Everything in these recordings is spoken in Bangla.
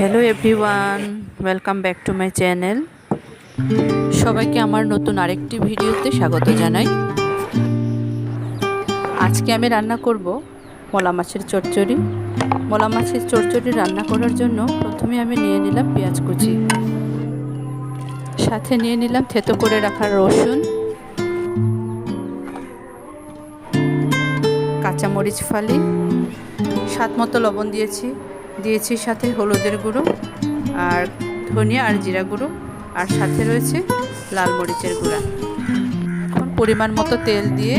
Hello everyone welcome back to my channel সবাইকে আমার নতুন আরেকটি ভিডিওতে স্বাগত জানাই। আজকে আমি রান্না করব মলা মাছের চচ্চড়ি। মলা মাছের চচ্চড়ি রান্না করার জন্য প্রথমে আমি নিয়ে নিলাম পেঁয়াজ কুচি। সাথে নিয়ে নিলাম থেতো করে রাখা রসুন। কাঁচামরিচ ফালি। স্বাদ মতো লবণ দিয়েছি। দিয়েছি সাথে হলুদের গুঁড়ো আর ধনিয়া আর জিরা গুঁড়ো। আর সাথে রয়েছে লাল মরিচের গুঁড়া। এখন পরিমাণ মতো তেল দিয়ে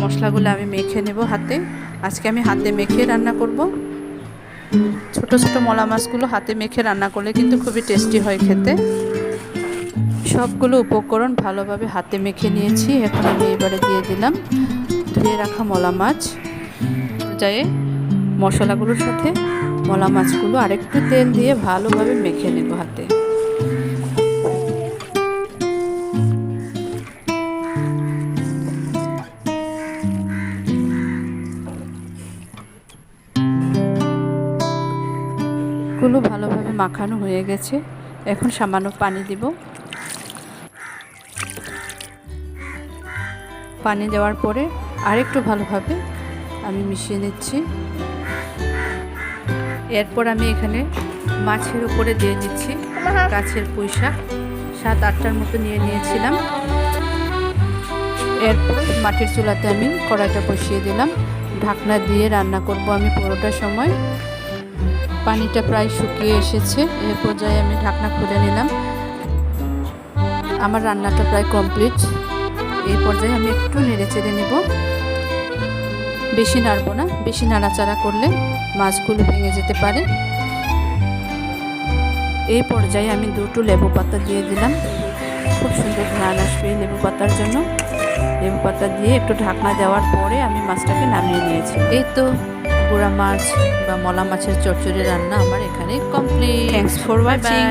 মশলাগুলো আমি মেখে নেব হাতে। আজকে আমি হাতে মেখে রান্না করব। ছোট ছোট মলা মাছগুলো হাতে মেখে রান্না করলে কিন্তু খুবই টেস্টি হয় খেতে। সবগুলো উপকরণ ভালোভাবে হাতে মেখে নিয়েছি। এখন আমি এবারে দিয়ে দিলাম ধুয়ে রাখা মলা মাছ। পর্যায়ে মশলাগুলোর সাথে মলা মাছগুলো আরেকটু তেল দিয়ে ভালোভাবে মেখে নেব হাতে। গুলো ভালোভাবে মাখানো হয়ে গেছে। এখন সামান্য পানি দিব। পানি দেওয়ার পরে আরেকটু ভালোভাবে আমি মিশিয়ে নিচ্ছি। এরপর আমি এখানে মাছের উপরে দিয়ে দিচ্ছি গাছের পুঁই সাত, আটটার মতো নিয়ে নিয়েছিলাম। এরপর মাটির চুলাতে আমি কড়াইটা বসিয়ে দিলাম। ঢাকনা দিয়ে রান্না করব আমি পুরোটার সময়। পানিটা প্রায় শুকিয়ে এসেছে। এর পর্যায়ে আমি ঢাকনা খুলে নিলাম। আমার রান্নাটা প্রায় কমপ্লিট। এই পর্যায়ে আমি একটু নেড়ে চেড়ে নেব। বেশি নাড়বো না বেশি নাড়াচাড়া করলে মাছগুলো ভেঙে যেতে পারে। এই পর্যায়ে আমি দুটো লেবু পাতা দিয়ে দিলাম। খুব সুন্দর ঘ্রাণ আসবে লেবু পাতার জন্য। লেবু পাতা দিয়ে একটু ঢাকনা দেওয়ার পরে আমি মাছটাকে নামিয়ে নিয়েছি। এই তো গুঁড়া মাছ বা মলা মাছের চচ্চড়ি রান্না আমার এখানে কমপ্লিট থ্যাংকস ফর ওয়াচিং